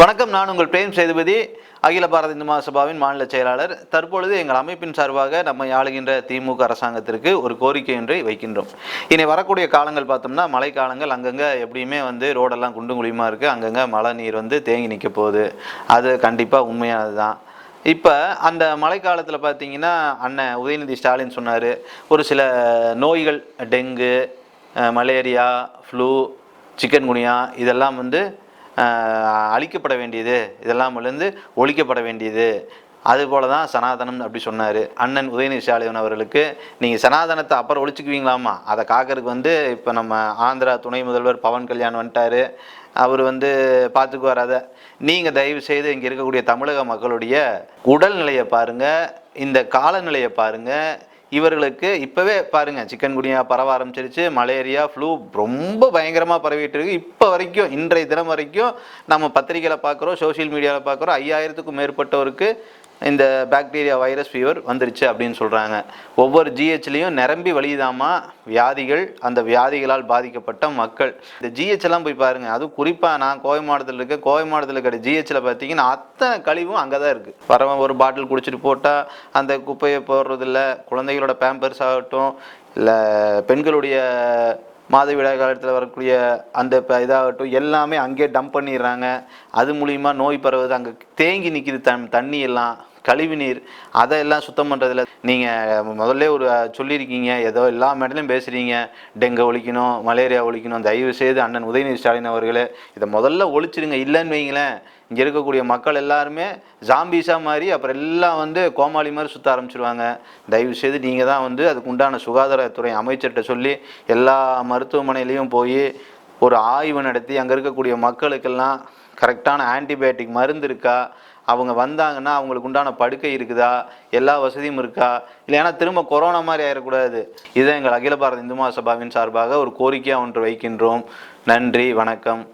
வணக்கம் நான் உங்கள் பிரேம் சேதுபதி. அகில பாரத இந்து மகாசபாவின் மாநில செயலாளர். தற்பொழுது எங்கள் அமைப்பின் சார்பாக நம்ம ஆளுகின்ற திமுக அரசாங்கத்திற்கு ஒரு கோரிக்கை ஒன்றை வைக்கின்றோம். இனி வரக்கூடிய காலங்கள் பார்த்தோம்னா மழைக்காலங்கள் அங்கங்கே எப்படியுமே வந்து ரோடெல்லாம் குண்டும் குழியுமா இருக்குது அங்கங்கே மழை நீர் வந்து தேங்கி நிற்க போகுது. அது கண்டிப்பாக உண்மையானது தான் இப்போ அந்த மழைக்காலத்தில் பார்த்தீங்கன்னா அண்ணன் உதயநிதி ஸ்டாலின் சொன்னார் ஒரு சில நோய்கள் dengue malaria flu chikungunya இதெல்லாம் வந்து அழிக்கப்பட வேண்டியது. இதெல்லாம் ஒழிக்கப்பட வேண்டியது. அதுபோல தான் சனாதனம் அப்படி சொன்னார். அண்ணன் உதயநிதி ஸ்டாலின் அவர்களுக்கு நீங்கள் சனாதனத்தை அப்புறம் ஒழிச்சுக்குவீங்களாமா அதை காக்கிறதுக்கு வந்து இப்போ நம்ம ஆந்திரா துணை முதல்வர் பவன் கல்யாண் வந்துட்டாரு. அவர் வந்து பார்த்துக்கு வராத நீங்கள் தயவு செய்து இங்கே இருக்கக்கூடிய தமிழக மக்களுடைய உடல்நிலையை பாருங்கள் இந்த காலநிலையை பாருங்கள் இவர்களுக்கு இப்போவே பாருங்கள் சிக்கன் குனியா பரவ ஆரம்பிச்சிருச்சு மலேரியா ஃப்ளூ ரொம்ப பயங்கரமாக பரவிட்டு இருக்கு. இப்போ வரைக்கும் இன்றைய தினம் வரைக்கும் நம்ம பத்திரிகையில் பார்க்குறோம் சோஷியல் மீடியாவில் பார்க்குறோம் ஐயாயிரத்துக்கும் மேற்பட்டவருக்கு இந்த பாக்டீரியா வைரஸ் ஃபீவர் வந்துருச்சு அப்படின்னு சொல்கிறாங்க ஒவ்வொரு ஜிஹெச்லேயும் நிரம்பி வழியுதாமா வியாதிகள்? அந்த வியாதிகளால் பாதிக்கப்பட்ட மக்கள். இந்த ஜிஹெச்லாம் எல்லாம் போய் பாருங்கள் அதுவும் குறிப்பாக நான் கோவை மாவட்டத்தில் இருக்க கோவை மாவட்டத்தில் இருக்கிற ஜிஹெச்சில் பார்த்தீங்கன்னா அத்தனை கழிவும் அங்கே தான் இருக்குது வரவன் ஒரு பாட்டில் குடிச்சிட்டு போட்டால் அந்த குப்பையை போடுறதில்ல. குழந்தைகளோட பேம்பர்ஸ் ஆகட்டும் இல்லை பெண்களுடைய மாதவிடாய் காலத்தில் வரக்கூடிய அந்த இப்போ இதாகட்டும் எல்லாமே அங்கேயே டம்ப் பண்ணிடுறாங்க. அது மூலிமா நோய் பரவுது அங்கே தேங்கி நிற்கிது தன் தண்ணி எல்லாம். கழிவு நீர் அதையெல்லாம் சுத்தம் பண்ணுறதுல நீங்கள் முதல்ல ஒரு சொல்லியிருக்கீங்க. ஏதோ எல்லா மேடலையும் பேசுகிறீங்க டெங்கு ஒழிக்கணும் மலேரியா ஒழிக்கணும் தயவு செய்து அண்ணன் உதயநிதி ஸ்டாலின் அவர்களே இதை முதல்ல ஒழிச்சிடுங்க இல்லைன்னு வைங்களேன். இங்கே இருக்கக்கூடிய மக்கள் எல்லாருமே ஜாம்பீஸாக மாதிரி அப்புறம் எல்லாம் வந்து கோமாளி மாதிரி சுற்ற ஆரம்பிச்சிருவாங்க. தயவு செய்து நீங்கள் தான் வந்து அதுக்கு உண்டான சுகாதாரத்துறை அமைச்சர்கிட்ட சொல்லி எல்லா மருத்துவமனையிலையும் போய் ஒரு ஆய்வு நடத்தி அங்கே இருக்கக்கூடிய மக்களுக்கெல்லாம் கரெக்டான ஆன்டிபயோட்டிக் மருந்து இருக்கா? அவங்க வந்தாங்கன்னா அவங்களுக்கு உண்டான படுக்கை இருக்குதா? எல்லா வசதியும் இருக்கா? இல்லை ஏன்னா திரும்ப கொரோனா மாதிரி ஆயிடக்கூடாது இதை எங்கள் அகில பாரத இந்து மகாசபாவின் சார்பாக ஒரு கோரிக்கையாக ஒன்று வைக்கின்றோம். நன்றி வணக்கம்.